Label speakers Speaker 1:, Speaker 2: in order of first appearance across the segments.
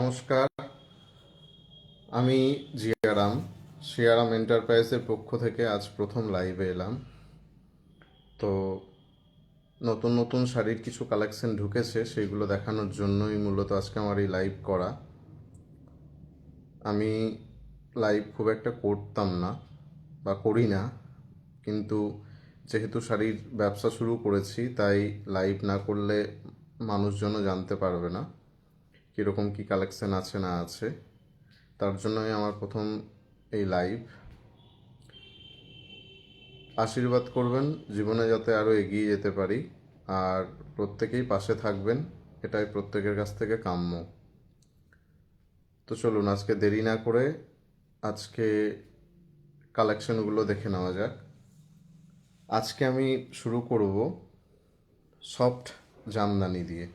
Speaker 1: নমস্কার। আমি জিয়ারাম, শিয়ারাম এন্টারপ্রাইজের পক্ষ থেকে আজ প্রথম লাইভে এলাম। তো নতুন নতুন শাড়ির কিছু কালেকশন ঢুকেছে, সেগুলো দেখানোর জন্যই মূলত আজকে আমার এই লাইভ করা। আমি লাইভ খুব একটা করতাম না বা করি না, কিন্তু যেহেতু শাড়ির ব্যবসা শুরু করেছি, তাই লাইভ না করলে মানুষজনও জানতে পারবে না। কীরকম কী কালেকশান আছে না আছে, তার জন্যই আমার প্রথম এই লাইভ আশীর্বাদ করবেন, জীবনে যাতে আরও এগিয়ে যেতে পারি, আর প্রত্যেকেই পাশে থাকবেন, এটাই প্রত্যেকের কাছ থেকে কাম্য। তো চলুন, আজকে দেরি না করে আজকে কালেকশনগুলো দেখে নেওয়া যাক। আজকে আমি শুরু করব সফট জামদানি দিয়ে।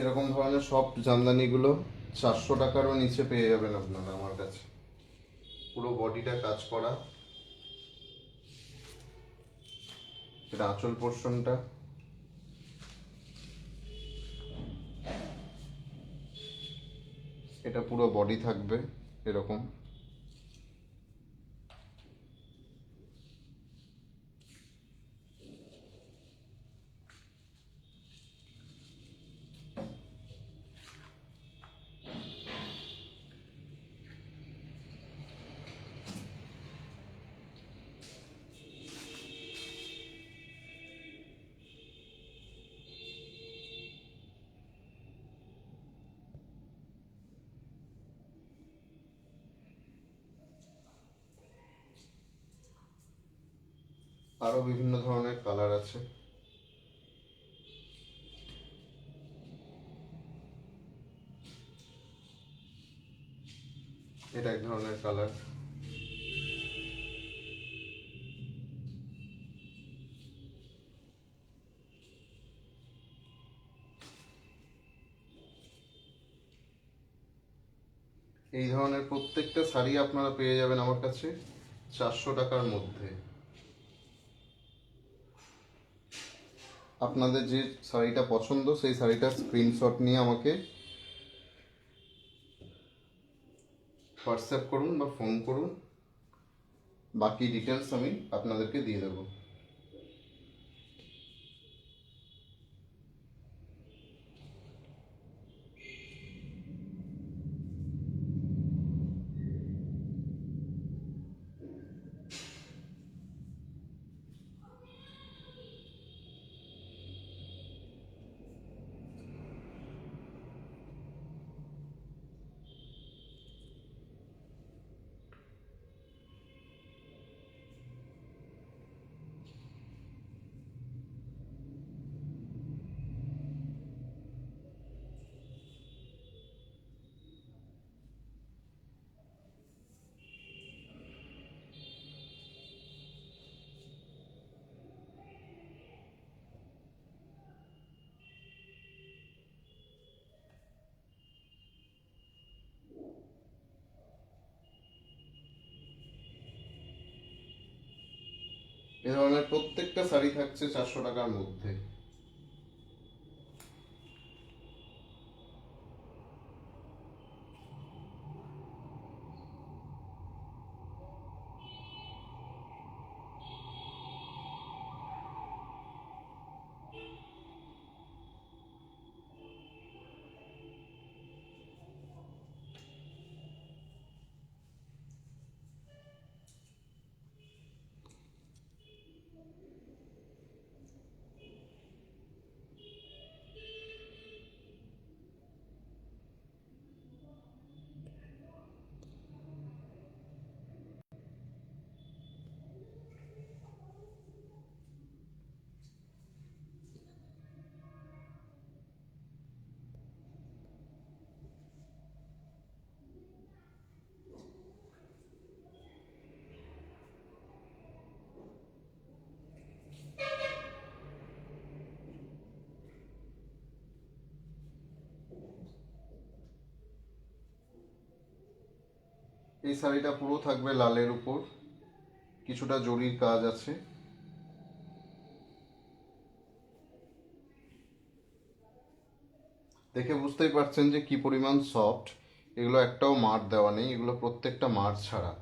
Speaker 1: এরকম ধরনের সফট জামদানিগুলো চারশো টাকারও নিচে পেয়ে যাবেন আপনারা আমার কাছে। পুরো বডিটা কাজ করা। এটা আঁচল পোর্শনটা। এটা পুরো বডি থাকবে এরকম। আরও বিভিন্ন ধরনের কালার আছে। এটা এক ধরনের কালার এই ধরনের প্রত্যেকটা শাড়ি আপনারা পেয়ে যাবেন আমার কাছে চারশো টাকার মধ্যে। আপনাদের যে শাড়িটা পছন্দ, সেই শাড়িটার স্ক্রিনশট নিয়ে আমাকে হোয়াটসঅ্যাপ করুন বা ফোন করুন। বাকি ডিটেলস আমি আপনাদেরকে দিয়ে দেবো। এ ধরনের প্রত্যেকটা শাড়ি থাকছে চারশো টাকার মধ্যে। এই শাড়িটা পুরো থাকবে লালের উপর। কিছুটা জরির কাজ আছে। দেখে বুঝতেই পারছেন যে কি পরিমাণ সফট এগুলো একটাও মার দেওয়া নেই, এগুলো প্রত্যেকটা মার ছাড়া।